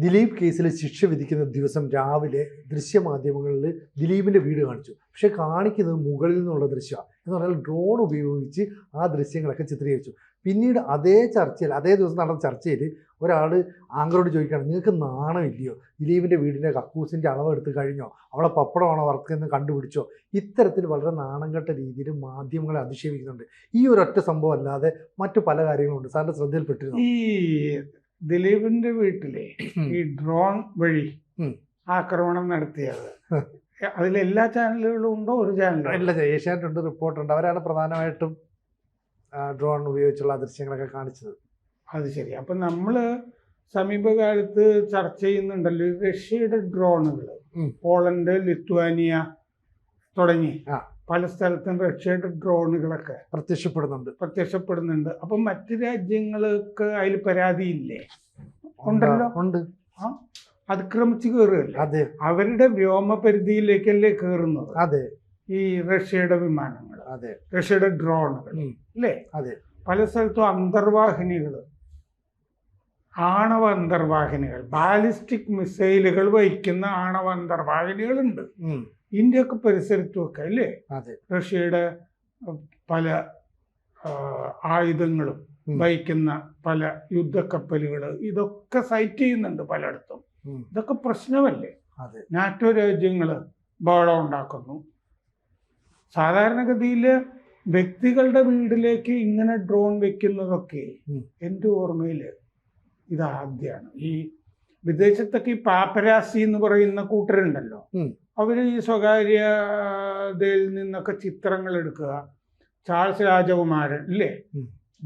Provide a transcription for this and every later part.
ദിലീപ് കേസിൽ ശിക്ഷ വിധിക്കുന്ന ദിവസം രാവിലെ ദൃശ്യമാധ്യമങ്ങളിൽ ദിലീപിന്റെ വീട് കാണിച്ചു. പക്ഷേ കാണിക്കുന്നത് മുകളിൽ നിന്നുള്ള ദൃശ്യമാണ്. എന്ന് പറഞ്ഞാൽ ഡ്രോൺ ഉപയോഗിച്ച് ആ ദൃശ്യങ്ങളൊക്കെ ചിത്രീകരിച്ചു. പിന്നീട് അതേ ചർച്ചയിൽ അതേ ദിവസം നടന്ന ചർച്ചയിൽ ഒരാൾ ആങ്കറോട് ചോദിക്കുകയാണ് നിങ്ങൾക്ക് നാണമില്ലയോ ദിലീപിന്റെ വീടിന്റെ കക്കൂസിന്റെ അളവ് എടുത്ത് കഴിഞ്ഞോ? അവളെ പപ്പടമാണോ വർക്ക് എന്ന് കണ്ടുപിടിച്ചോ? ഇത്തരത്തിൽ വളരെ നാണംകെട്ട രീതിയിൽ മാധ്യമങ്ങളെ അധിക്ഷേപിക്കുന്നുണ്ട്. ഈ ഒരൊറ്റ സംഭവം അല്ലാതെ മറ്റു പല കാര്യങ്ങളുണ്ട്. സാറിന്റെ ശ്രദ്ധയിൽപ്പെട്ടിരുന്നു? ഈ ദിലീപിന്റെ വീട്ടിലെ ഈ ഡ്രോൺ വഴി ആക്രമണം നടത്തിയത്. അതിൽ എല്ലാ ചാനലുകളും ഉണ്ടോ? ഒരു ചാനലും ഇല്ല ഏഷ്യാനെറ്റ് ഉണ്ട് റിപ്പോർട്ടുണ്ട്. അവരാണ് പ്രധാനമായിട്ടും ഡ്രോൺ ഉപയോഗിച്ചുള്ള ദൃശ്യങ്ങളൊക്കെ കാണിച്ചത്. അത് ശരി. അപ്പൊ നമ്മൾ സമീപകാലത്ത് ചർച്ച ചെയ്യുന്നുണ്ടല്ലോ റഷ്യയുടെ ഡ്രോണുകൾ പോളണ്ട് ലിത്വാനിയ തുടങ്ങി. പല സ്ഥലത്തും റഷ്യയുടെ ഡ്രോണുകളൊക്കെ പ്രത്യക്ഷപ്പെടുന്നുണ്ട്. പ്രത്യക്ഷപ്പെടുന്നുണ്ട്. അപ്പൊ മറ്റു രാജ്യങ്ങൾക്ക് അതിൽ പരാതിയില്ലേ? ഉണ്ടല്ലോ. ഉണ്ട്. അതിക്രമിച്ച് കയറുകയല്ലേ അതെ. അവരുടെ വ്യോമ പരിധിയിലേക്കല്ലേ കയറുന്നത് അതെ. ഈ റഷ്യയുടെ വിമാനങ്ങൾ അതെ. റഷ്യയുടെ ഡ്രോണുകൾ. അല്ലേ? അതെ. പല സ്ഥലത്തും അന്തർവാഹിനികൾ ആണവ അന്തർവാഹിനികൾ ബാലിസ്റ്റിക് മിസൈലുകൾ വഹിക്കുന്ന ആണവ അന്തർവാഹിനികളുണ്ട്. ഉം. ഇന്ത്യയൊക്കെ പരിസരത്തുമൊക്കെ അല്ലേ? അതെ. റഷ്യയുടെ പല ആയുധങ്ങളും. വഹിക്കുന്ന പല യുദ്ധക്കപ്പലുകൾ ഇതൊക്കെ സൈറ്റ് ചെയ്യുന്നുണ്ട് പലയിടത്തും. ഇതൊക്കെ പ്രശ്നമല്ലേ? നാറ്റോ രാജ്യങ്ങൾ ബഹളം ഉണ്ടാക്കുന്നു. സാധാരണഗതിയിൽ വ്യക്തികളുടെ വീടിലേക്ക് ഇങ്ങനെ ഡ്രോൺ വെക്കുന്നതൊക്കെ. എന്റെ ഓർമ്മയിൽ ഇതാദ്യമാണ് ഈ വിദേശത്തൊക്കെ ഈ പാപ്പരാസി എന്ന് പറയുന്ന കൂട്ടരുണ്ടല്ലോ. അവർ അവർ ഈ സ്വകാര്യതയിൽ നിന്നൊക്കെ ചിത്രങ്ങൾ എടുക്കുക. ചാൾസ് രാജകുമാരൻ ഇല്ലേ?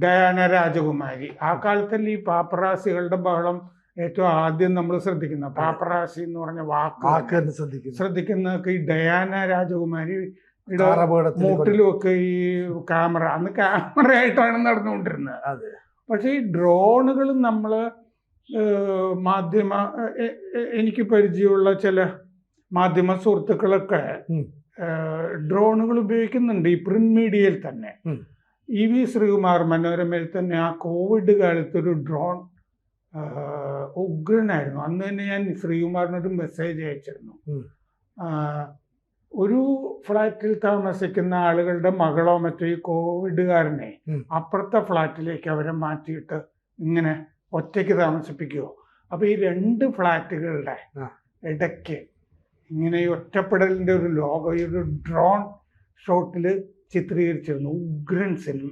ഡയാന രാജകുമാരി. ആ കാലത്തിൽ ഈ പാപ്പറാസികളുടെ ബഹളം ഏറ്റവും ആദ്യം നമ്മൾ ശ്രദ്ധിക്കുന്ന പാപ്പറാസി എന്ന് പറഞ്ഞ വാക്ക് ശ്രദ്ധിക്കുന്നു ശ്രദ്ധിക്കുന്നതൊക്കെ ഈ ഡയാന രാജകുമാരി മൂട്ടിലുമൊക്കെ ഈ ക്യാമറ അന്ന് ക്യാമറ ആയിട്ടാണ് നടന്നുകൊണ്ടിരുന്നത്. അതെ. പക്ഷേ ഈ ഡ്രോണുകൾ നമ്മൾ മാധ്യമ എനിക്ക് പരിചയമുള്ള ചില മാധ്യമ സുഹൃത്തുക്കളൊക്കെ ഡ്രോണുകൾ ഉപയോഗിക്കുന്നുണ്ട് ഈ പ്രിന്റ് മീഡിയയിൽ തന്നെ. ഇ വി ശ്രീകുമാർ മനോരമയിൽ തന്നെ ആ കോവിഡ് കാലത്ത് ഒരു ഡ്രോൺ ഉഗ്രനായിരുന്നു. അന്ന് തന്നെ ഞാൻ ശ്രീകുമാറിനൊരു മെസ്സേജ് അയച്ചിരുന്നു. ഒരു ഫ്ലാറ്റിൽ താമസിക്കുന്ന ആളുകളുടെ മകളോ മറ്റോ ഈ കോവിഡുകാരനെ കാരനെ അപ്പുറത്തെ ഫ്ലാറ്റിലേക്ക് അവരെ മാറ്റിയിട്ട് ഇങ്ങനെ ഒറ്റയ്ക്ക് താമസിപ്പിക്കുമോ അപ്പോൾ ഈ രണ്ട് ഫ്ലാറ്റുകളുടെ ഇടയ്ക്ക് ഇങ്ങനെ ഈ ഒറ്റപ്പെടലിന്റെ ഒരു ലോകം ഈ ഒരു ഡ്രോൺ ഷോട്ടിൽ ചിത്രീകരിച്ചിരുന്നു. ഉഗ്രൻ സിനിമ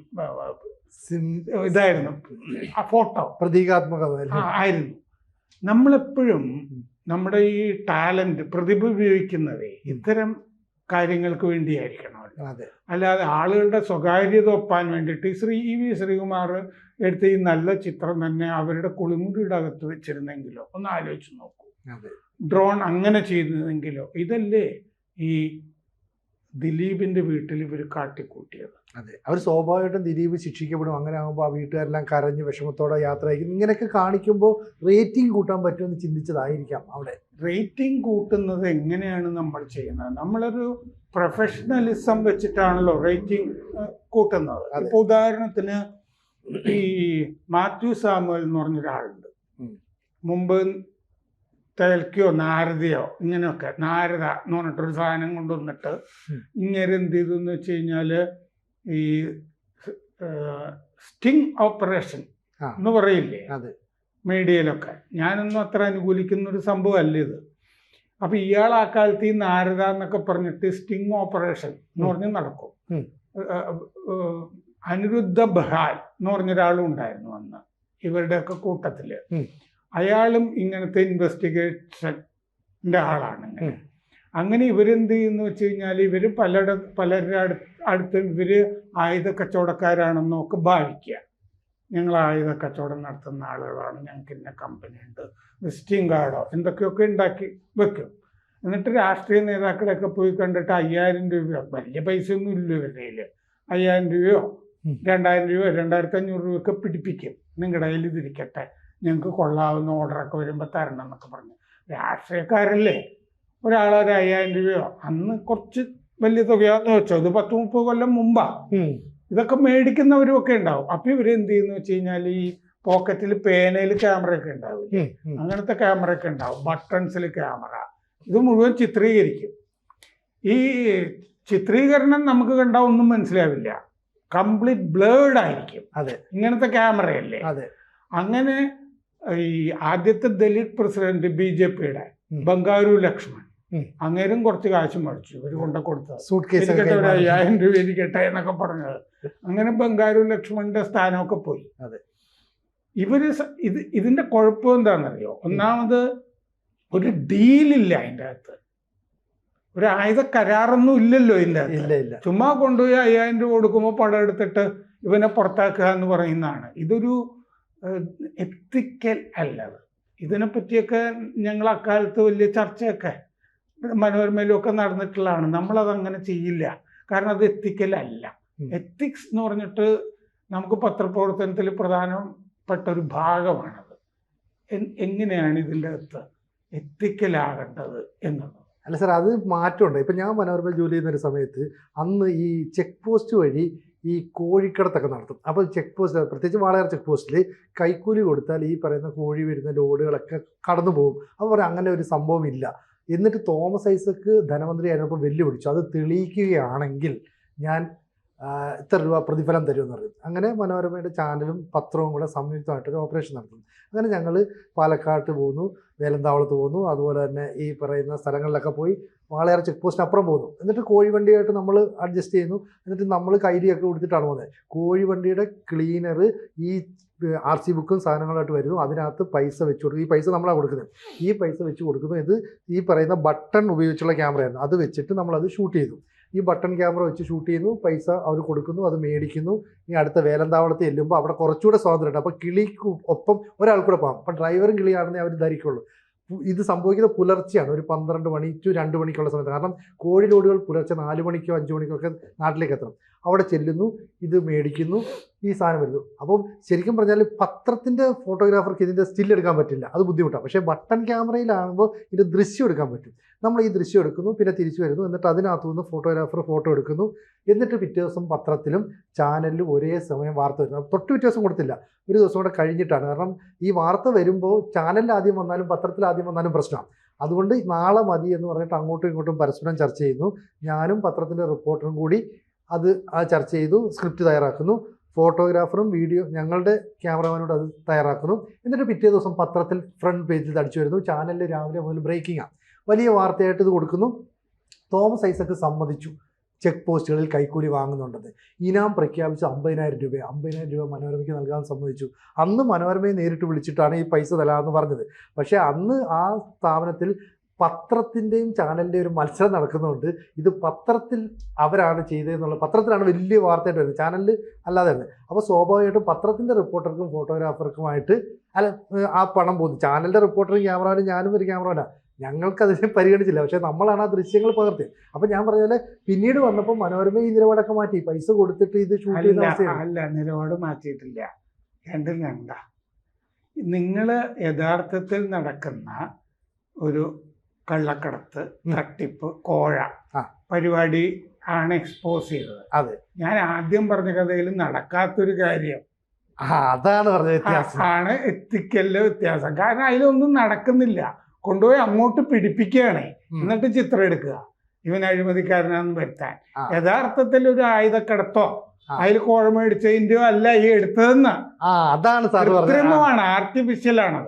ഇതായിരുന്നു. ആ ഫോട്ടോ. പ്രതീകാത്മകത ആ, ആയിരുന്നു. നമ്മളെപ്പോഴും നമ്മുടെ ഈ ടാലന്റ് പ്രതിഭ ഉപയോഗിക്കുന്നത് ഇത്തരം കാര്യങ്ങൾക്ക് വേണ്ടിയായിരിക്കണമല്ലോ അതെ അല്ലാതെ ആളുകളുടെ സ്വകാര്യത ഒപ്പാൻ വേണ്ടിയിട്ട് ശ്രീ ഇ വി ശ്രീകുമാർ എടുത്ത ഈ നല്ല ചിത്രം തന്നെ അവരുടെ കുളിമുറിയുടെ അകത്ത് വെച്ചിരുന്നെങ്കിലോ? ഒന്ന് ആലോചിച്ച് നോക്കൂ. ഡ്രോൺ അങ്ങനെ ചെയ്തതെങ്കിലോ ഇതല്ലേ ഈ ദിലീപിന്റെ വീട്ടിൽ ഇവർ കാട്ടിക്കൂട്ടിയത്. അതെ. അവർ സ്വാഭാവികമായിട്ടും ദിലീപ് ശിക്ഷിക്കപ്പെടും. അങ്ങനെ ആകുമ്പോൾ ആ വീട്ടുകാരെല്ലാം കരഞ്ഞ് വിഷമത്തോടെ യാത്ര അയക്കും ഇങ്ങനെയൊക്കെ കാണിക്കുമ്പോൾ റേറ്റിംഗ് കൂട്ടാൻ പറ്റുമെന്ന് ചിന്തിച്ചതായിരിക്കാം അവിടെ. റേറ്റിംഗ് കൂട്ടുന്നത് എങ്ങനെയാണ് നമ്മൾ ചെയ്യുന്നത്? നമ്മളൊരു പ്രൊഫഷണലിസം വെച്ചിട്ടാണല്ലോ റേറ്റിംഗ് കൂട്ടുന്നത്. അപ്പൊ ഉദാഹരണത്തിന് ഈ മാത്യു സാമുവൽ എന്ന് പറഞ്ഞൊരാളുണ്ട്. മുമ്പ് തേൽക്കയോ നാരദയോ ഇങ്ങനെയൊക്കെ നാരദ എന്ന് പറഞ്ഞിട്ടൊരു സാധനം കൊണ്ടുവന്നിട്ട്. ഇങ്ങനെ എന്ത് ചെയ്തു എന്ന് വെച്ച് കഴിഞ്ഞാൽ ഈ സ്റ്റിങ് ഓപ്പറേഷൻ എന്ന് പറയില്ലേ? അതെ. മീഡിയയിലൊക്കെ. ഞാനൊന്നും അത്ര അനുകൂലിക്കുന്ന ഒരു സംഭവമല്ല ഇത്. അപ്പൊ ഇയാൾ ആ കാലത്ത് ഈ നാരദ എന്നൊക്കെ പറഞ്ഞിട്ട് സ്റ്റിങ് ഓപ്പറേഷൻ എന്ന് പറഞ്ഞ് നടക്കും. അനിരുദ്ധ ബഹാൽ എന്ന് പറഞ്ഞൊരാളും ഉണ്ടായിരുന്നു അന്ന് ഇവരുടെയൊക്കെ കൂട്ടത്തിൽ. അയാളും ഇങ്ങനത്തെ ഇൻവെസ്റ്റിഗേഷന്റെ ആളാണ്. അങ്ങനെ ഇവരെന്ത് ചെയ്യുന്നു വെച്ച് കഴിഞ്ഞാൽ ഇവർ പലരുടെ പലരുടെ അടുത്ത് അടുത്ത് ഇവർ ആയുധ കച്ചവടക്കാരാണെന്നൊക്കെ ഭാവിക്കുക ഞങ്ങൾ ആയുധ കച്ചവടം നടത്തുന്ന ആളുകളാണ്. ഞങ്ങൾക്ക് ഇന്ന കമ്പനി ഉണ്ട്. വിസിറ്റിംഗ് കാർഡോ എന്തൊക്കെയൊക്കെ ഉണ്ടാക്കി വെക്കും. എന്നിട്ട് രാഷ്ട്രീയ നേതാക്കളെയൊക്കെ പോയി കണ്ടിട്ട് അയ്യായിരം രൂപയോ വലിയ പൈസയൊന്നും ഇല്ല ഇവരുടെയിൽ അയ്യായിരം രൂപയോ. രണ്ടായിരം രൂപയോ രണ്ടായിരത്തി അഞ്ഞൂറ് രൂപയൊക്കെ പിടിപ്പിക്കും. നിങ്ങളുടെ കയ്യിൽ ഇതിരിക്കട്ടെ. ഞങ്ങൾക്ക് കൊള്ളാവുന്ന ഓർഡറൊക്കെ വരുമ്പോൾ തരണം എന്നൊക്കെ പറഞ്ഞു. രാഷ്ട്രീയക്കാരല്ലേ? ഒരാളൊരു ഒരു അയ്യായിരം രൂപയോ അന്ന് കുറച്ച് വലിയ തുകയാന്ന് വെച്ചോ. ഇത് പത്ത് മുപ്പത് കൊല്ലം മുമ്പാ. ഉം. ഇതൊക്കെ മേടിക്കുന്നവരും ഒക്കെ ഉണ്ടാവും. അപ്പൊ എന്ത് ചെയ്യുന്നു വെച്ച് കഴിഞ്ഞാൽ ഈ പോക്കറ്റിൽ പേനയിൽ ക്യാമറ ഒക്കെ ഉണ്ടാവും അങ്ങനത്തെ ക്യാമറ ഒക്കെ ഉണ്ടാവും. ബട്ടൺസിൽ ക്യാമറ ഇത് മുഴുവൻ ചിത്രീകരിക്കും. ഈ ചിത്രീകരണം നമുക്ക് കണ്ടാൽ ഒന്നും മനസ്സിലാവില്ല. കംപ്ലീറ്റ് ബ്ലേഡ് ആയിരിക്കും. അതെ. ഇങ്ങനത്തെ ക്യാമറയല്ലേ അതെ. അങ്ങനെ ഈ ആദ്യത്തെ ദലിത് പ്രസിഡന്റ് ബി ജെ പിയുടെ ബംഗാരു ലക്ഷ്മൺ. അങ്ങേരും കുറച്ച് കാശ് മേടിച്ചു. ഇവർ കൊണ്ട കൊടുത്തത്. സൂട്ട് കേസ് ഒരു അയ്യായിരം രൂപ ഇരിക്കട്ടെ എന്നൊക്കെ പറഞ്ഞത്. അങ്ങനെ ബംഗാരു ലക്ഷ്മണന്റെ സ്ഥാനമൊക്കെ പോയി. അതെ. ഇവർ ഇത് ഇതിന്റെ കുഴപ്പം എന്താണെന്നറിയോ? ഒന്നാമത് ഒരു ഡീലില്ല അതിന്റെ അകത്ത്. ഒരു ആയുധ കരാറൊന്നും ഇല്ലല്ലോ ഇതിന്റെ ചുമ്മാ കൊണ്ടുപോയി അയ്യായിരം രൂപ കൊടുക്കുമ്പോൾ പടം എടുത്തിട്ട് ഇവനെ പുറത്താക്കുക എന്ന് പറയുന്നതാണ്. ഇതൊരു എത്തിക്കൽ അല്ലത് ഇതിനെപ്പറ്റിയൊക്കെ ഞങ്ങൾ അക്കാലത്ത് വലിയ ചർച്ചയൊക്കെ മനോരമയിലും ഒക്കെ നടന്നിട്ടുള്ളതാണ്. നമ്മളത് അങ്ങനെ ചെയ്യില്ല. കാരണം അത് എത്തിക്കലല്ല. എത്തിക്സ് എന്ന് പറഞ്ഞിട്ട് നമുക്ക് പത്രപ്രവർത്തനത്തിൽ പ്രധാനപ്പെട്ട ഒരു ഭാഗമാണത്. എങ്ങനെയാണ് ഇതിന്റെ അകത്ത് എത്തിക്കലാകേണ്ടത് എന്നുള്ളത് അല്ല സാർ അത് മാറ്റമുണ്ട്. ഇപ്പം ഞാൻ മനോരമ ജോലി ചെയ്യുന്ന ഒരു സമയത്ത് അന്ന് ഈ ചെക്ക് പോസ്റ്റ് വഴി ഈ കോഴിക്കടത്തൊക്കെ നടത്തും. അപ്പോൾ ചെക്ക് പോസ്റ്റ് പ്രത്യേകിച്ച് വാളയാർ ചെക്ക് പോസ്റ്റിൽ കൈക്കൂലി കൊടുത്താൽ ഈ പറയുന്ന കോഴി വരുന്ന ലോഡുകളൊക്കെ കടന്നു പോകും അപ്പോൾ അങ്ങനെ ഒരു സംഭവം ഇല്ല എന്നിട്ട് തോമസ് ഐസക്ക് ധനമന്ത്രി ആയിരുന്നപ്പോൾ വെല്ലുവിളിച്ചു. അത് തെളിയിക്കുകയാണെങ്കിൽ ഞാൻ ഇത്ര രൂപ പ്രതിഫലം തരുമെന്ന് പറയും അങ്ങനെ മനോരമയുടെ ചാനലും പത്രവും കൂടെ സംയുക്തമായിട്ടൊരു ഓപ്പറേഷൻ നടത്തുന്നു. അങ്ങനെ ഞങ്ങൾ പാലക്കാട്ട് പോകുന്നു വേലന്താവളത്ത് പോകുന്നു. അതുപോലെ തന്നെ ഈ പറയുന്ന സ്ഥലങ്ങളിലൊക്കെ പോയി വാളയാർ ചെക്ക് പോസ്റ്റിന് അപ്പുറം പോകുന്നു. എന്നിട്ട് കോഴിവണ്ടിയായിട്ട് നമ്മൾ അഡ്ജസ്റ്റ് ചെയ്യുന്നു. എന്നിട്ട് നമ്മൾ കൈരിയൊക്കെ കൊടുത്തിട്ടാണ് പോകുന്നത്. കോഴിവണ്ടിയുടെ ക്ലീനർ ഈ ആർ സി ബുക്കും സാധനങ്ങളായിട്ട് വരുന്നു. അതിനകത്ത് പൈസ വെച്ച് കൊടുക്കും ഈ പൈസ നമ്മളാണ് കൊടുക്കുന്നത്. ഈ പൈസ വെച്ച് കൊടുക്കുന്നു. ഇത് ഈ പറയുന്ന ബട്ടൺ ഉപയോഗിച്ചുള്ള ക്യാമറയായിരുന്നു അത് വെച്ചിട്ട് നമ്മളത് ഷൂട്ട് ചെയ്തു. ഈ ബട്ടൺ ക്യാമറ വെച്ച് ഷൂട്ട് ചെയ്യുന്നു. പൈസ അവർ കൊടുക്കുന്നു. അത് മേടിക്കുന്നു. ഈ അടുത്ത വേലന്താവളത്ത് ചെല്ലുമ്പോൾ അവിടെ കുറച്ചുകൂടെ സ്വാതന്ത്ര്യമുണ്ട്. അപ്പോൾ കിളിക്ക് ഒപ്പം ഒരാൾക്കൂടെ കൂടെ പോകാം. അപ്പം ഡ്രൈവറും കിളിയാണെന്നേ അവർ ധരിക്കുള്ളൂ. ഇത് സംഭവിക്കുന്നത് പുലർച്ചെയാണ്. ഒരു പന്ത്രണ്ട് മണി ടു രണ്ട് മണിക്കുള്ള സമയത്ത്. കാരണം കോഴി ലോഡുകൾ പുലർച്ചെ നാല് മണിക്കോ അഞ്ച് മണിക്കോ ഒക്കെ നാട്ടിലേക്ക് എത്തണം. അവിടെ ചെല്ലുന്നു ഇത് മേടിക്കുന്നു ഈ സാധനം വരുന്നു. അപ്പം ശരിക്കും പറഞ്ഞാൽ പത്രത്തിന്റെ ഫോട്ടോഗ്രാഫർക്ക് ഇതിന്റെ സ്റ്റിൽ എടുക്കാൻ പറ്റില്ല. അത് ബുദ്ധിമുട്ടാണ്. പക്ഷേ ബട്ടൺ ക്യാമറയിലാകുമ്പോൾ ഇതിന്റെ ദൃശ്യം എടുക്കാൻ പറ്റും. നമ്മൾ ഈ ദൃശ്യം എടുക്കുന്നു പിന്നെ തിരിച്ചു വരുന്നു എന്നിട്ട് അതിനകത്തു നിന്ന് ഫോട്ടോഗ്രാഫർ ഫോട്ടോ എടുക്കുന്നു. എന്നിട്ട് പിറ്റേ ദിവസം പത്രത്തിലും ചാനലിലും ഒരേ സമയം വാർത്ത വരുന്നു. തൊട്ട് പിറ്റേ ദിവസം കൊടുത്തില്ല. ഒരു ദിവസം കൂടെ കഴിഞ്ഞിട്ടാണ്. കാരണം ഈ വാർത്ത വരുമ്പോൾ ചാനലിൽ ആദ്യം വന്നാലും പത്രത്തിൽ ആദ്യം വന്നാലും പ്രശ്നമാണ്. അതുകൊണ്ട് നാളെ മതി എന്ന് പറഞ്ഞിട്ട് അങ്ങോട്ടും ഇങ്ങോട്ടും പരസ്പരം ചർച്ച ചെയ്യുന്നു. ഞാനും പത്രത്തിന്റെ റിപ്പോർട്ടറും കൂടി അത് ആ ചർച്ച ചെയ്തു സ്ക്രിപ്റ്റ് തയ്യാറാക്കുന്നു. ഫോട്ടോഗ്രാഫറും വീഡിയോ ഞങ്ങളുടെ ക്യാമറമാനോട് അത് തയ്യാറാക്കുന്നു. എന്നിട്ട് പിറ്റേ ദിവസം പത്രത്തിൽ ഫ്രണ്ട് പേജിൽ അടിച്ചു വരുന്നു. ചാനലിൽ രാവിലെ മുതൽ ബ്രേക്കിംഗാണ് വലിയ വാർത്തയായിട്ട് ഇത് കൊടുക്കുന്നു. തോമസ് ഐസക്ക് സമ്മതിച്ചു. ചെക്ക് പോസ്റ്റുകളിൽ കൈക്കൂലി വാങ്ങുന്നുണ്ടെന്ന്. ഇനാം പ്രഖ്യാപിച്ച അമ്പതിനായിരം രൂപ അമ്പതിനായിരം രൂപ മനോരമയ്ക്ക് നൽകാൻ സമ്മതിച്ചു. അന്ന് മനോരമയെ നേരിട്ട് വിളിച്ചിട്ടാണ് ഈ പൈസ തരാമെന്ന് പറഞ്ഞത്. പക്ഷേ അന്ന് ആ സ്ഥാപനത്തിൽ പത്രത്തിന്റെയും ചാനലിന്റെയും ഒരു മത്സരം നടക്കുന്നുണ്ട് ഇത് പത്രത്തിൽ അവരാണ് ചെയ്തതെന്നുള്ള പത്രത്തിലാണ് വലിയ വാർത്തയായിട്ട് വരുന്നത്. ചാനലിൽ അല്ലാതെ തന്നെ. അപ്പോൾ സ്വാഭാവികമായിട്ടും പത്രത്തിന്റെ റിപ്പോർട്ടർക്കും ഫോട്ടോഗ്രാഫർക്കുമായിട്ട് അല്ല ആ പണം പോകുന്നു. ചാനലിന്റെ റിപ്പോർട്ടറും ക്യാമറമാനും ഞാനും ഒരു ക്യാമറമാനാണ് ഞങ്ങൾക്ക് അതിനെ പരിഗണിച്ചില്ല. പക്ഷേ നമ്മളാണ് ആ ദൃശ്യങ്ങൾ പകർത്തിയത്. അപ്പം ഞാൻ പറഞ്ഞ പോലെ പിന്നീട് വന്നപ്പോൾ മനോരമ ഈ നിലപാടൊക്കെ മാറ്റി. പൈസ കൊടുത്തിട്ട് ഇത് ഷൂട്ട് അവസ്ഥയാണ് അല്ല നിലപാട് മാറ്റിയിട്ടില്ല. രണ്ടും രണ്ടാ. നിങ്ങൾ യഥാർത്ഥത്തിൽ നടക്കുന്ന ഒരു കള്ളക്കടത്ത് നട്ടിപ്പ് തട്ടിപ്പ് കോഴ പരിപാടി ആണ് എക്സ്പോസ് ചെയ്തത്. അതെ. ഞാൻ ആദ്യം പറഞ്ഞ കഥയിൽ നടക്കാത്തൊരു കാര്യം. അതാണ് പറഞ്ഞ വ്യത്യാസം. ആണ് എത്തിക്കലിലെ വ്യത്യാസം. കാരണം അതിലൊന്നും നടക്കുന്നില്ല. കൊണ്ടുപോയി അങ്ങോട്ട് പിടിപ്പിക്കുകയാണ്. എന്നിട്ട് ചിത്രം എടുക്കുക. ഇവൻ അഴിമതിക്കാരനാണെന്ന് വരുത്താൻ. യഥാർത്ഥത്തിൽ ഒരു ആയുധക്കടത്തോ. അതിൽ കോഴ മേടിച്ചതിന്റെയോ അല്ല ഈ എടുത്തതെന്ന്. അതാണ് കൃത്രിമമാണ് ആർട്ടിഫിഷ്യൽ ആണ്.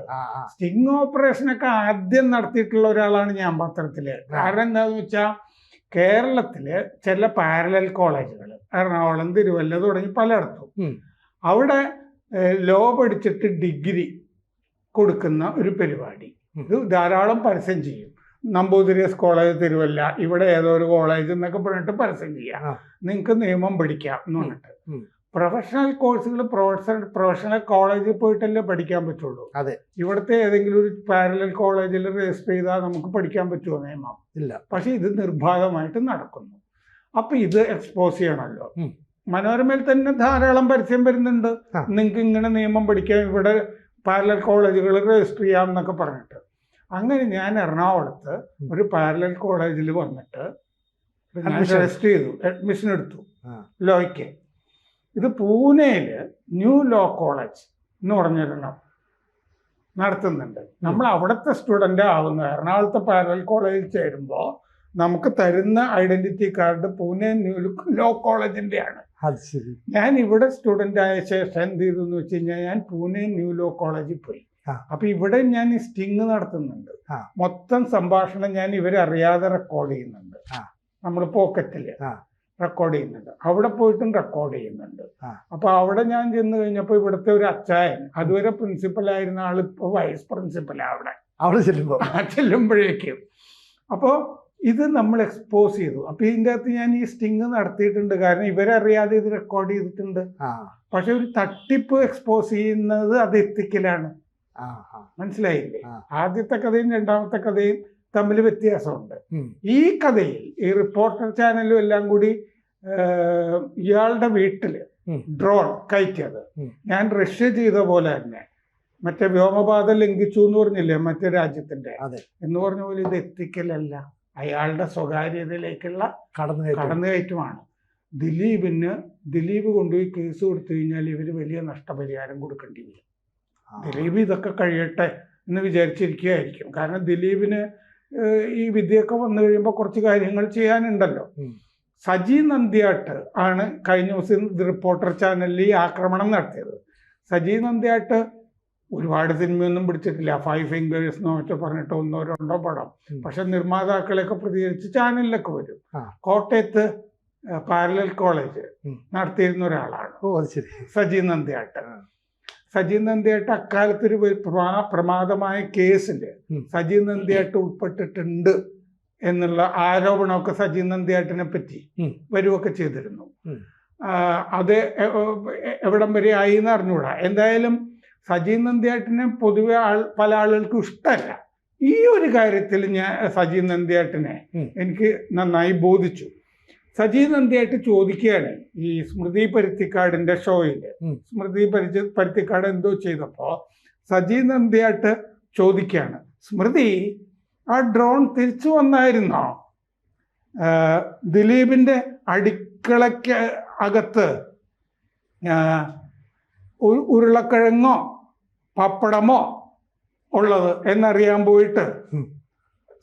സ്റ്റിങ് ഓപ്പറേഷൻ ഒക്കെ ആദ്യം നടത്തിയിട്ടുള്ള ഒരാളാണ് ഞാൻ പത്രത്തിൽ. കാരണം എന്താന്ന് വെച്ചാൽ കേരളത്തിൽ ചില പാരലൽ കോളേജുകൾ എറണാകുളം തിരുവല്ല തുടങ്ങി പലയിടത്തും. അവിടെ ലോ പഠിച്ചിട്ട് ഡിഗ്രി കൊടുക്കുന്ന ഒരു പരിപാടി. ഇത് ധാരാളം പരസ്യം ചെയ്യും. നമ്പൂതിരിയസ് കോളേജ് തിരുവല്ല. ഇവിടെ ഏതോ ഒരു കോളേജ് എന്നൊക്കെ പറഞ്ഞിട്ട് പരസ്യം ചെയ്യാം. നിങ്ങൾക്ക് നിയമം പഠിക്കാം എന്ന് പറഞ്ഞിട്ട്. പ്രൊഫഷണൽ കോഴ്സുകൾ പ്രൊഫഷണൽ പ്രൊഫഷണൽ കോളേജിൽ പോയിട്ടല്ലേ പഠിക്കാൻ പറ്റുള്ളൂ. അതെ. ഇവിടുത്തെ ഏതെങ്കിലും ഒരു പാരലൽ കോളേജിൽ രജിസ്റ്റർ ചെയ്താൽ നമുക്ക് പഠിക്കാൻ പറ്റുമോ നിയമം? ഇല്ല. പക്ഷെ ഇത് നിർബാധമായിട്ട് നടക്കുന്നു. അപ്പൊ ഇത് എക്സ്പോസ് ചെയ്യണമല്ലോ. മനോരമയിൽ തന്നെ ധാരാളം പരസ്യം വരുന്നുണ്ട്. നിങ്ങൾക്ക് ഇങ്ങനെ നിയമം പഠിക്കാൻ ഇവിടെ പാരലൽ കോളേജുകൾ രജിസ്റ്റർ ചെയ്യാം എന്നൊക്കെ പറഞ്ഞിട്ട്. അങ്ങനെ ഞാൻ എറണാകുളത്ത് ഒരു പാരലൽ കോളേജിൽ വന്നിട്ട്. രജിസ്റ്റർ ചെയ്തു. അഡ്മിഷൻ എടുത്തു. ലോയ്ക്ക്. ഇത് പൂനെയിൽ ന്യൂ ലോ കോളേജ് എന്ന് പറഞ്ഞിരണം നടത്തുന്നുണ്ട്. നമ്മൾ അവിടുത്തെ സ്റ്റുഡന്റ് ആവുന്ന. എറണാകുളത്തെ പാരലൽ കോളേജിൽ ചേരുമ്പോൾ നമുക്ക് തരുന്ന identity card Pune new law കോളേജിന്റെ ആണ് ഞാൻ ഇവിടെ സ്റ്റുഡന്റ് ആയ ശേഷം എന്ത് ചെയ്തു എന്ന് വെച്ച് കഴിഞ്ഞാൽ ഞാൻ പൂനെ ന്യൂ ലോ കോളേജിൽ പോയി. അപ്പൊ ഇവിടെ ഞാൻ ഈ സ്റ്റിങ് നടത്തുന്നുണ്ട്. മൊത്തം സംഭാഷണം ഞാൻ ഇവരറിയാതെ റെക്കോർഡ് ചെയ്യുന്നുണ്ട്. നമ്മൾ പോക്കറ്റിൽ. റെക്കോർഡ് ചെയ്യുന്നുണ്ട്. അവിടെ പോയിട്ടും റെക്കോർഡ് ചെയ്യുന്നുണ്ട്. അപ്പൊ അവിടെ ഞാൻ ചെന്ന് കഴിഞ്ഞപ്പോൾ ഇവിടുത്തെ ഒരു അച്ചായൻ അതുവരെ പ്രിൻസിപ്പൽ ആയിരുന്ന ആൾ ഇപ്പോൾ വൈസ് പ്രിൻസിപ്പലാ അവിടെ. അവിടെ ചെല്ലുമ്പോ. ആ ചെല്ലുമ്പോഴേക്കും. അപ്പോൾ ഇത് നമ്മൾ എക്സ്പോസ് ചെയ്തു. അപ്പൊ ഇതിന്റെ അകത്ത് ഞാൻ ഈ സ്റ്റിങ് നടത്തിയിട്ടുണ്ട്. കാരണം ഇവരറിയാതെ ഇത് റെക്കോർഡ് ചെയ്തിട്ടുണ്ട്. പക്ഷെ ഒരു തട്ടിപ്പ് എക്സ്പോസ് ചെയ്യുന്നത് അത് എത്തിക്കലാണ്. മനസ്സിലായില്ലേ ആദ്യത്തെ കഥയും രണ്ടാമത്തെ കഥയും തമ്മിൽ വ്യത്യാസമുണ്ട്. ഈ കഥയിൽ ഈ റിപ്പോർട്ടർ ചാനലും എല്ലാം കൂടി ഇയാളുടെ വീട്ടിൽ ഡ്രോൺ കയറ്റിയത്. ഞാൻ റഷ്യ ചെയ്ത പോലെ തന്നെ. മറ്റേ വ്യോമപാത ലംഘിച്ചു എന്ന് പറഞ്ഞില്ലേ? മറ്റേ രാജ്യത്തിന്റെ. എന്ന് പറഞ്ഞ പോലെ ഇത് എത്തിക്കലല്ല. അയാളുടെ സ്വകാര്യതയിലേക്കുള്ള കടന്നു കയറ്റം. കടന്നുകയറ്റമാണ് ദിലീപിന് ദിലീപ് കൊണ്ടുപോയി കേസ് കൊടുത്തു കഴിഞ്ഞാൽ ഇവർ വലിയ നഷ്ടപരിഹാരം കൊടുക്കേണ്ടി വരും. ദിലീപ് ഇതൊക്കെ കഴിയട്ടെ എന്ന് വിചാരിച്ചിരിക്കുകയായിരിക്കും. കാരണം ദിലീപിന് ഈ വിദ്യയൊക്കെ വന്നു കഴിയുമ്പോൾ കുറച്ച് കാര്യങ്ങൾ ചെയ്യാനുണ്ടല്ലോ. സജി നന്ദിയാട്ട് ആണ് കഴിഞ്ഞ ദിവസം റിപ്പോർട്ടർ ചാനലിൽ ഈ ആക്രമണം നടത്തിയത്. സജി നന്ദിയാട്ട് ഒരുപാട് സിനിമയൊന്നും പിടിച്ചിട്ടില്ല. ഫൈവ് ഫിംഗേഴ്സ് എന്നോ മറ്റോ പറഞ്ഞിട്ട് ഒന്നോ രണ്ടോ പടം. പക്ഷെ നിർമ്മാതാക്കളെയൊക്കെ പ്രതികരിച്ച് ചാനലിലൊക്കെ വരും. കോട്ടയത്ത് പാരലൽ കോളേജ് നടത്തിയിരുന്ന ഒരാളാണ്. സജി നന്ദിയാട്ട്. ആ. നന്ദിയേട്ട് അക്കാലത്തൊരു അക്കാലത്ത് ഒരു പ്രമാ- പ്രമാദമായ കേസിൽ സജീവ് നന്ദിയേട്ട് ഉൾപ്പെട്ടിട്ടുണ്ട് എന്നുള്ള ആരോപണമൊക്കെ സജീവ് നന്ദിയാട്ടിനെ പറ്റി വരുവൊക്കെ വരുമൊക്കെ ചെയ്തിരുന്നു. അത് എവിടം വരെ ആയി എന്ന് അറിഞ്ഞുകൂടാ എന്തായാലും സജീവ് നന്ദിയാട്ടിനെ പൊതുവെ ആൾ പല ആളുകൾക്കും ഇഷ്ടമല്ല. ഈ ഒരു കാര്യത്തിൽ ഞാൻ സജീവ് നന്ദിയാട്ടിനെ എനിക്ക് നന്നായി ബോധിച്ചു. സജി നന്ദിയായിട്ട് ചോദിക്കുകയാണ് ഈ സ്മൃതി പരുത്തിക്കാടിന്റെ ഷോയിൽ. സ്മൃതി പരിച പരുത്തിക്കാട് എന്തോ ചെയ്തപ്പോ സജി നന്ദിയായിട്ട് ചോദിക്കുകയാണ് സ്മൃതി ആ ഡ്രോൺ തിരിച്ചു വന്നായിരുന്നോ? ദിലീപിന്റെ അടുക്കളയ്ക്ക് അകത്ത് ഉരുളക്കിഴങ്ങോ പപ്പടമോ ഉള്ളത് എന്നറിയാൻ പോയിട്ട്.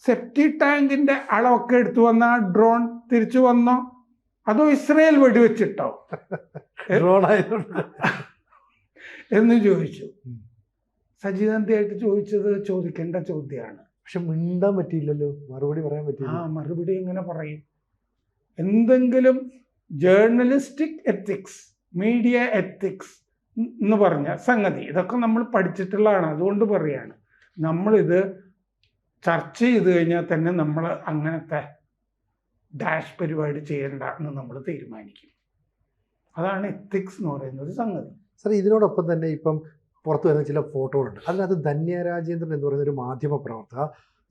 സെപ്റ്റി ടാങ്കിന്റെ അളവൊക്കെ എടുത്തു വന്ന ഡ്രോൺ തിരിച്ചു വന്നോ? അതോ ഇസ്രയേൽ വെടിവെച്ചിട്ടോ? ഡ്രോൺ ആയതുകൊണ്ട്. എന്ന് ചോദിച്ചു. സജീവന്തിയായിട്ട് ചോദിച്ചത് ചോദിക്കേണ്ട ചോദ്യമാണ്. പക്ഷെ മിണ്ടാൻ പറ്റിയില്ലല്ലോ. മറുപടി പറയാൻ പറ്റില്ല ആ മറുപടി എങ്ങനെ പറയും. എന്തെങ്കിലും ജേർണലിസ്റ്റിക് എത്തിക്സ് മീഡിയ എത്തിക്സ് എന്ന് പറഞ്ഞ സംഗതി ഇതൊക്കെ നമ്മൾ പഠിച്ചിട്ടുള്ളതാണ്. അതുകൊണ്ട് പറയാണ് നമ്മളിത് ചർച്ച ചെയ്ത് കഴിഞ്ഞാൽ തന്നെ നമ്മൾ അങ്ങനത്തെ ഡാഷ് പരിപാടി ചെയ്യേണ്ട എന്ന് നമ്മൾ തീരുമാനിക്കും. അതാണ് എത്തിക്സ് എന്ന് പറയുന്ന ഒരു സംഗതി. സാർ ഇതിനോടൊപ്പം തന്നെ ഇപ്പം പുറത്തു വരുന്ന ചില ഫോട്ടോകളുണ്ട്. അതിനകത്ത് ധന്യ രാജേന്ദ്രൻ എന്ന് പറയുന്ന ഒരു മാധ്യമ പ്രവർത്തക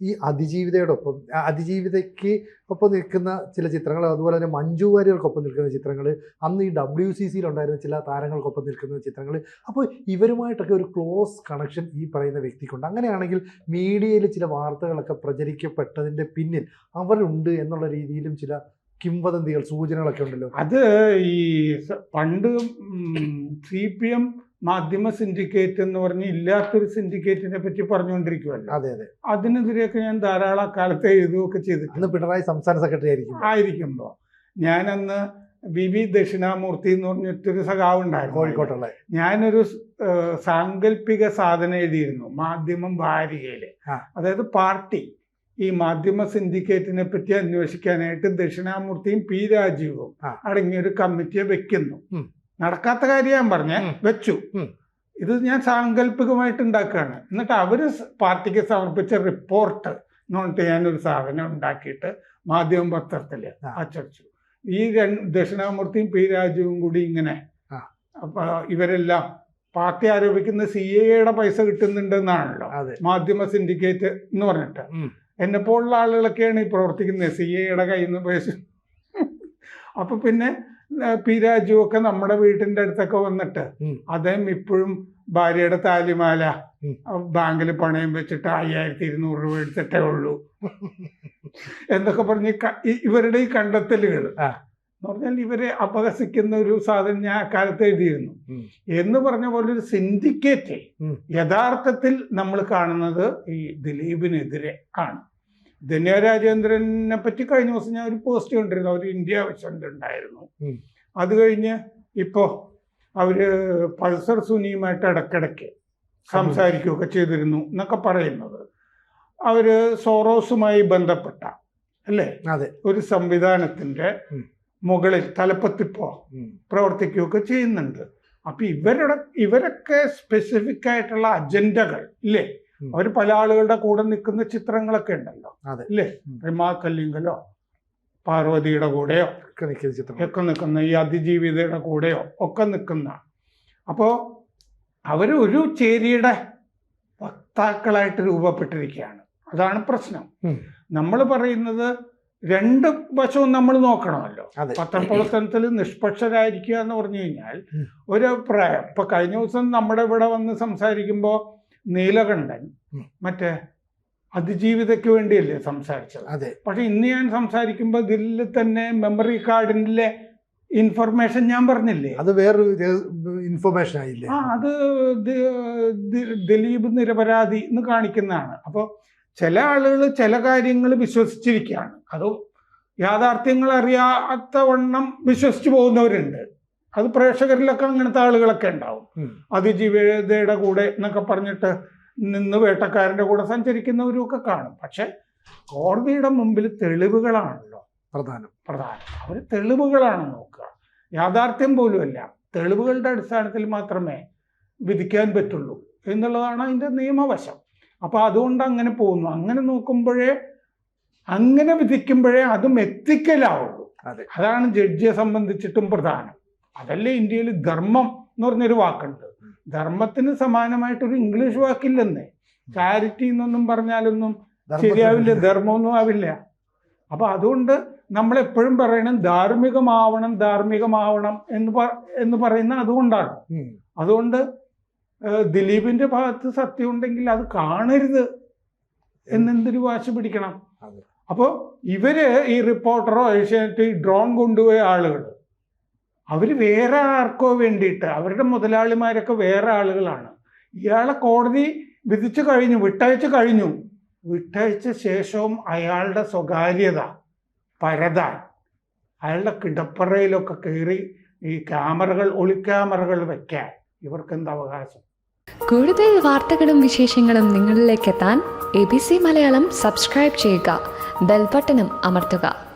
ഈ അതിജീവിതയോടൊപ്പം അതിജീവിതയ്ക്ക് ഒപ്പം നിൽക്കുന്ന ചില ചിത്രങ്ങൾ അതുപോലെ തന്നെ മഞ്ജു വാര്യർക്കൊപ്പം നിൽക്കുന്ന ചിത്രങ്ങൾ അന്ന് ഈ ഡബ്ല്യു സി സിയിലുണ്ടായിരുന്ന ചില താരങ്ങൾക്കൊപ്പം നിൽക്കുന്ന ചിത്രങ്ങൾ. അപ്പോൾ ഇവരുമായിട്ടൊക്കെ ഒരു ക്ലോസ് കണക്ഷൻ ഈ പറയുന്ന വ്യക്തിക്കുണ്ട്. അങ്ങനെയാണെങ്കിൽ മീഡിയയിൽ ചില വാർത്തകളൊക്കെ പ്രചരിക്കപ്പെട്ടതിന്റെ പിന്നിൽ അവരുണ്ട് എന്നുള്ള രീതിയിലും ചില കിംവദന്തികൾ സൂചനകളൊക്കെ ഉണ്ടല്ലോ. അത് ഈ പണ്ട് സി പി എം മാധ്യമ സിൻഡിക്കേറ്റ് എന്ന് പറഞ്ഞ് ഇല്ലാത്തൊരു സിൻഡിക്കേറ്റിനെ പറ്റി പറഞ്ഞുകൊണ്ടിരിക്കുവല്ലോ. അതെ അതെ. അതിനെതിരെയൊക്കെ ഞാൻ ധാരാളം കാലത്തെ എഴുതുകയൊക്കെ ചെയ്തിട്ടുണ്ട്. പിണറായി സംസ്ഥാന സെക്രട്ടറി ആയിരിക്കും ആയിരിക്കുമ്പോൾ ഞാനന്ന് വി വി ദക്ഷിണാമൂർത്തി എന്ന് പറഞ്ഞിട്ടൊരു സഖാവ് ഉണ്ടായിരുന്നു കോഴിക്കോട്ടുള്ള. ഞാനൊരു സാങ്കല്പിക സാധനം എഴുതിയിരുന്നു മാധ്യമം വാരികയിൽ അതായത് പാർട്ടി. ഈ മാധ്യമ സിൻഡിക്കേറ്റിനെ പറ്റി അന്വേഷിക്കാനായിട്ട് ദക്ഷിണാമൂർത്തിയും പി രാജീവും. അടങ്ങിയ ഒരു കമ്മിറ്റിയെ വെക്കുന്നു. നടക്കാത്ത കാര്യം ഞാൻ പറഞ്ഞ. വെച്ചു. ഇത് ഞാൻ സാങ്കല്പികമായിട്ട് ഉണ്ടാക്കുകയാണ്. എന്നിട്ട് അവർ പാർട്ടിക്ക് സമർപ്പിച്ച റിപ്പോർട്ട് എന്ന് പറഞ്ഞിട്ട് ഞാനൊരു സാധനം ഉണ്ടാക്കിയിട്ട് മാധ്യമ പത്രത്തിൽ. അച്ചടിച്ചു ഈ രണ്ട് ദക്ഷിണാമൂർത്തിയും പി രാജുവും കൂടി ഇങ്ങനെ. അപ്പൊ ഇവരെല്ലാം പാർട്ടി ആരോപിക്കുന്ന സി എയുടെ പൈസ കിട്ടുന്നുണ്ടെന്നാണല്ലോ മാധ്യമ സിൻഡിക്കേറ്റ് എന്ന് പറഞ്ഞിട്ട്. എന്നെ പോലുള്ള ആളുകളൊക്കെയാണ് ഈ പ്രവർത്തിക്കുന്നത്. സി എയുടെ കയ്യിൽ നിന്ന് പൈസ. അപ്പൊ പിന്നെ പി രാജു ഒക്കെ നമ്മുടെ വീട്ടിന്റെ അടുത്തൊക്കെ വന്നിട്ട്. അദ്ദേഹം ഇപ്പോഴും ഭാര്യയുടെ താലിമാല ബാങ്കിൽ പണയം വെച്ചിട്ട് അയ്യായിരത്തി ഇരുന്നൂറ് രൂപ എടുത്തിട്ടേ ഉള്ളൂ. എന്നൊക്കെ പറഞ്ഞ് ഇവരുടെ ഈ കണ്ടെത്തലുകൾ എന്ന് പറഞ്ഞാൽ ഇവരെ അപഹസിക്കുന്ന ഒരു സാധനം ഞാൻ അക്കാലത്ത് എഴുതിയിരുന്നു. എന്ന് പറഞ്ഞ പോലെ ഒരു സിൻഡിക്കേറ്റ് യഥാർത്ഥത്തിൽ നമ്മൾ കാണുന്നത് ഈ ദിലീപിനെതിരെ ആണ്. ധന്യ രാജേന്ദ്രനെ പറ്റി കഴിഞ്ഞ ദിവസം ഞാൻ ഒരു പോസ്റ്റ് കണ്ടിരുന്നു. അവർ ഇന്ത്യ വെച്ചുണ്ടായിരുന്നു. അത് കഴിഞ്ഞ് ഇപ്പോൾ അവർ പൾസർ സുനിയുമായിട്ട് ഇടക്കിടയ്ക്ക് സംസാരിക്കുകയൊക്കെ ചെയ്തിരുന്നു എന്നൊക്കെ പറയുന്നത്. അവർ സോറോസുമായി ബന്ധപ്പെട്ട അല്ലേ? അതെ. ഒരു സംവിധാനത്തിന്റെ മുകളിൽ തലപ്പത്തിപ്പോ. പ്രവർത്തിക്കുകയൊക്കെ ചെയ്യുന്നുണ്ട്. അപ്പൊ ഇവരുടെ ഇവരൊക്കെ സ്പെസിഫിക് ആയിട്ടുള്ള അജണ്ടകൾ ഇല്ലേ. അവർ പല ആളുകളുടെ കൂടെ നിൽക്കുന്ന ചിത്രങ്ങളൊക്കെ ഉണ്ടല്ലോ. ഇല്ലേ? ഉം. റിമാ കല്ലിങ്കലോ പാർവതിയുടെ കൂടെയോ ഒക്കെ നിൽക്കുന്ന ചിത്രം ഒക്കെ നിൽക്കുന്ന ഈ അതിജീവിതയുടെ കൂടെയോ ഒക്കെ നിൽക്കുന്ന. അപ്പോൾ അവർ ഒരു ചേരിയുടെ വക്താക്കളായിട്ട് രൂപപ്പെട്ടിരിക്കുകയാണ്. അതാണ് പ്രശ്നം. നമ്മൾ പറയുന്നത് രണ്ട് വശവും നമ്മൾ നോക്കണമല്ലോ. പത്രപ്രവർത്തനത്തിൽ നിഷ്പക്ഷരായിരിക്കുക എന്ന് പറഞ്ഞു കഴിഞ്ഞാൽ ഒരു അഭിപ്രായം ഇപ്പൊ കഴിഞ്ഞ ദിവസം നമ്മുടെ ഇവിടെ വന്ന് സംസാരിക്കുമ്പോൾ നീലകണ്ഠൻ. മറ്റേ അതിജീവിതയ്ക്ക് വേണ്ടിയല്ലേ സംസാരിച്ചത്? അതെ. പക്ഷെ ഇന്ന് ഞാൻ സംസാരിക്കുമ്പോൾ ഇതിൽ തന്നെ മെമ്മറി കാർഡിലെ ഇൻഫർമേഷൻ ഞാൻ പറഞ്ഞില്ലേ? അത് വേറൊരു ഇൻഫർമേഷൻ ആയില്ലേ? ആ അത് ദിലീപ് നിരപരാധി എന്ന് കാണിക്കുന്നതാണ്. അപ്പോൾ ചില ആളുകൾ ചില കാര്യങ്ങൾ വിശ്വസിച്ചിരിക്കുകയാണ്. അത് യാഥാർത്ഥ്യങ്ങൾ അറിയാത്ത വണ്ണം വിശ്വസിച്ച് പോകുന്നവരുണ്ട്. അത് പ്രേക്ഷകരിലൊക്കെ അങ്ങനത്തെ ആളുകളൊക്കെ ഉണ്ടാവും. അതിജീവിതയുടെ കൂടെ എന്നൊക്കെ പറഞ്ഞിട്ട് നിന്ന് വേട്ടക്കാരന്റെ കൂടെ സഞ്ചരിക്കുന്നവരും ഒക്കെ കാണും. പക്ഷെ കോടതിയുടെ മുമ്പിൽ തെളിവുകളാണല്ലോ. പ്രധാനം. പ്രധാനം. അവർ തെളിവുകളാണ് നോക്കുക. യാഥാർത്ഥ്യം പോലുമല്ല. തെളിവുകളുടെ അടിസ്ഥാനത്തിൽ മാത്രമേ വിധിക്കാൻ പറ്റുള്ളൂ എന്നുള്ളതാണ് അതിന്റെ നിയമവശം. അപ്പോൾ അതുകൊണ്ട് അങ്ങനെ പോകുന്നു. അങ്ങനെ നോക്കുമ്പോഴേ അങ്ങനെ വിധിക്കുമ്പോഴേ അതും എത്തിക്കലാവുള്ളൂ. അതെ. അതാണ് ജഡ്ജിയെ സംബന്ധിച്ചിട്ടും പ്രധാനം. അതല്ലേ ഇന്ത്യയിൽ ധർമ്മം എന്ന് പറഞ്ഞൊരു വാക്കുണ്ട്. ധർമ്മത്തിന് സമാനമായിട്ടൊരു ഇംഗ്ലീഷ് വാക്കില്ലെന്നേ. ചാരിറ്റി എന്നൊന്നും പറഞ്ഞാലൊന്നും ശരിയാവില്ല ധർമ്മമൊന്നും ആവില്ല. അപ്പൊ അതുകൊണ്ട് നമ്മൾ എപ്പോഴും പറയണം ധാർമ്മികമാവണം ധാർമ്മികമാവണം എന്ന് എന്ന് പറയുന്ന അതുകൊണ്ടാണ്. അതുകൊണ്ട് ദിലീപിന്റെ ഭാഗത്ത് സത്യം ഉണ്ടെങ്കിൽ അത് കാണരുത് എന്നെന്തൊരു വാശി പിടിക്കണം. അപ്പോ അപ്പോൾ ഇവർ ഈ റിപ്പോർട്ടറോ ഏഷ്യാനെറ്റ് ഈ ഡ്രോൺ കൊണ്ടുപോയ ആളുകൾ അവർ വേറെ ആർക്കോ വേണ്ടിയിട്ട് അവരുടെ മുതലാളിമാരൊക്കെ വേറെ ആളുകളാണ്. ഇയാളെ കോടതി വിധിച്ചു കഴിഞ്ഞു വിട്ടയച്ചു കഴിഞ്ഞു. വിട്ടയച്ച ശേഷവും അയാളുടെ സ്വകാര്യത പരതാൻ. അയാളുടെ കിടപ്പറയിലൊക്കെ കയറി ഈ ക്യാമറകൾ ഒളിക്യാമറകൾ വെക്കാൻ ഇവർക്ക് എന്ത് അവകാശം? കൂടുതൽ വാർത്തകളും വിശേഷങ്ങളും നിങ്ങളിലേക്ക് എത്താൻ A B C Malayalam subscribe ചെയ്യുക ബെൽബട്ടനും അമർത്തുക.